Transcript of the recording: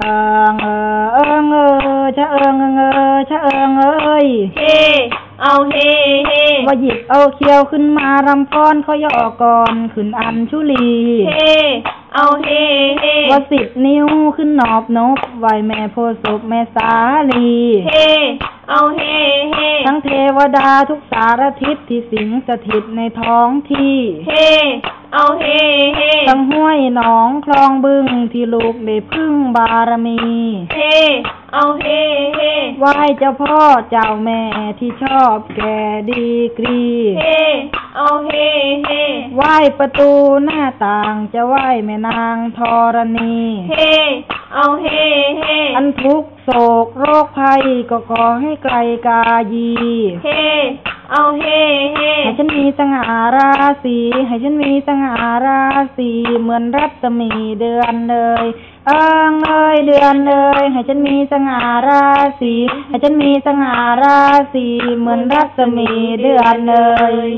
เอิงเอิงเออชะเอิงเอิงเออชะเอิงเอ้ยเฮ เอาเฮเฮว่าหยิบเอาเคียวขึ้นมารำฟ้อนเขาย่อก่อนขึ้นอัญชุลี เฮเอาเฮเฮว่าสิบนิ้วขึ้นหนอบนบไหวแม่โพธิ์ศพแม่สาลี เฮเอาเฮเฮทั้งเทวดาทุกสารทิศที่สิงสถิตในท้องที่ เฮ เอาเฮเฮทั้งห้วยหนองคลองบึงที่ลูกได้พึ่งบารมี เฮ เอาเฮเฮไหว้เจ้าพ่อเจ้าแม่ที่ชอบแก่ดีกรี เฮ เอาเฮเฮไหว้ประตูหน้าต่างจะไหว้แม่นางธรณี เฮ เอาเฮเฮอันทุกข์โศกโรคภัยก็ขอให้ไกลกายี เฮ เอาเฮ่เฮให้ฉันมีสง่าราศีให้ฉันมีสง่าราศีเหมือนรัศมีเดือนเลยเอิงเอ้ยเดือนเลยให้ฉันมีสง่าราศีให้ฉันมีสง่าราศีเหมือนรัศมีเดือนเลย